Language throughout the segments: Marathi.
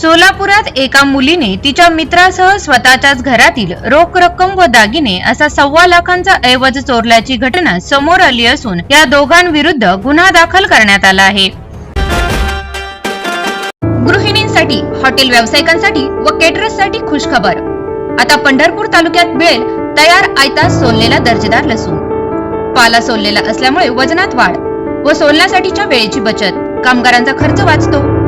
सोलापुरात एका मुलीने तिच्या मित्रासह स्वतःच्याच घरातील रोख रक्कम व दागिने असा सव्वा लाखांचा ऐवज चोरल्याची घटना समोर आली असून या दोघांविरुद्ध गुन्हा दाखल करण्यात आला आहे. गृहिणींसाठी हॉटेल व्यावसायिकांसाठी व केटरर्ससाठी खुश खबर आता पंढरपूर तालुक्यात मिळेल तयार आयता सोललेला दर्जेदार लसूण. पाला सोललेला असल्यामुळे वजनात वाढ व सोलण्यासाठीच्या वेळेची बचत. कामगारांचा खर्च वाचतो.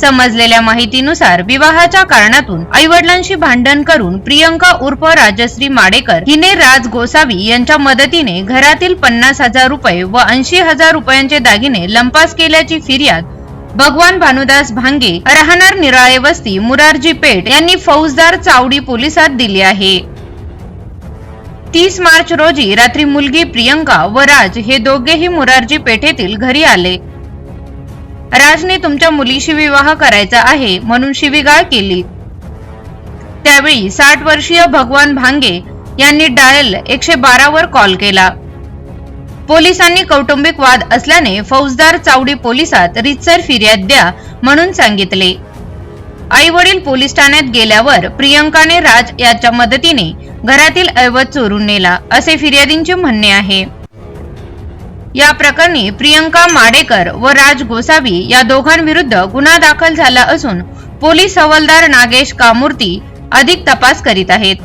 समजलेल्या माहितीनुसार विवाहाच्या कारणातून आईवडिलांशी भांडण करून प्रियंका उर्फ राजश्री माडेकर हिने राज गोसावी यांच्या मदतीने घरातील पन्नास हजार रुपये व ऐंशी हजार रुपयांचे दागिने लंपास केल्याची फिर्याद भगवान भानुदास भांगे राहणार निराळे वस्ती मुरारजी पेठ यांनी फौजदार चावडी पोलिसात दिली आहे. तीस मार्च रोजी रात्री मुलगी प्रियंका व राज हे दोघेही मुरारजी पेठेतील घरी आले. राजने तुमच्या मुलीशी विवाह करायचा आहे म्हणून शिवीगाळ केली. त्यावेळी साठ वर्षीय भगवान भांगे यांनी डायल एकशे बारा वर कॉल केला. पोलिसांनी कौटुंबिक वाद असल्याने फौजदार चावडी पोलिसात रितसर फिर्याद द्या म्हणून सांगितले. आई वडील पोलीस ठाण्यात गेल्यावर प्रियंकाने राज याच्या मदतीने घरातील ऐवज चोरून नेला असे फिर्यादींचे म्हणणे आहे. या प्रकरणी प्रियंका माडेकर व राज गोसावी या दोघांविरुद्ध गुन्हा दाखल झाला असून पोलीस हवालदार नागेश कामूर्ती अधिक तपास करीत आहेत.